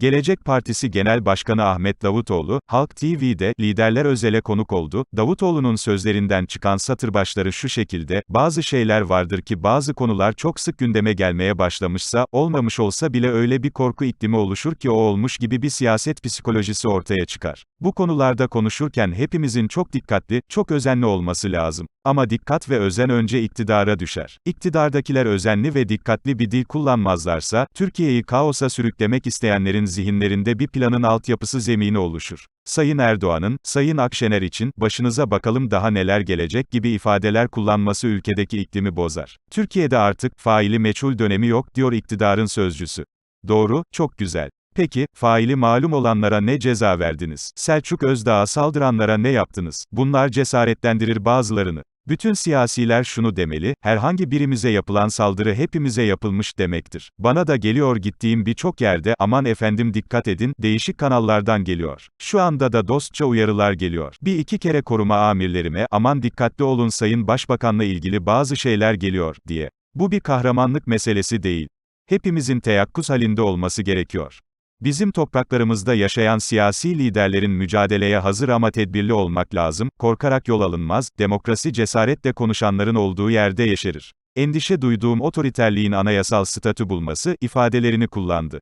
Gelecek Partisi Genel Başkanı Ahmet Davutoğlu, Halk TV'de, liderler özele konuk oldu, Davutoğlu'nun sözlerinden çıkan satır başları şu şekilde, bazı şeyler vardır ki bazı konular çok sık gündeme gelmeye başlamışsa, olmamış olsa bile öyle bir korku iklimi oluşur ki o olmuş gibi bir siyaset psikolojisi ortaya çıkar. Bu konularda konuşurken hepimizin çok dikkatli, çok özenli olması lazım. Ama dikkat ve özen önce iktidara düşer. İktidardakiler özenli ve dikkatli bir dil kullanmazlarsa, Türkiye'yi kaosa sürüklemek isteyenlerin zihinlerinde bir planın altyapısı zemini oluşur. Sayın Erdoğan'ın, Sayın Akşener için, başınıza bakalım daha neler gelecek gibi ifadeler kullanması ülkedeki iklimi bozar. Türkiye'de artık, faili meçhul dönemi yok, diyor iktidarın sözcüsü. Doğru, çok güzel. Peki, faili malum olanlara ne ceza verdiniz? Selçuk Özdağ'a saldıranlara ne yaptınız? Bunlar cesaretlendirir bazılarını. Bütün siyasiler şunu demeli, herhangi birimize yapılan saldırı hepimize yapılmış demektir. Bana da geliyor gittiğim birçok yerde, aman efendim dikkat edin, değişik kanallardan geliyor. Şu anda da dostça uyarılar geliyor. Bir iki kere koruma amirlerime, aman dikkatli olun sayın başbakanla ilgili bazı şeyler geliyor, diye. Bu bir kahramanlık meselesi değil. Hepimizin teyakkuz halinde olması gerekiyor. Bizim topraklarımızda yaşayan siyasi liderlerin mücadeleye hazır ama tedbirli olmak lazım, korkarak yol alınmaz, demokrasi cesaretle konuşanların olduğu yerde yeşerir. Endişe duyduğum otoriterliğin anayasal statü bulması, ifadelerini kullandı.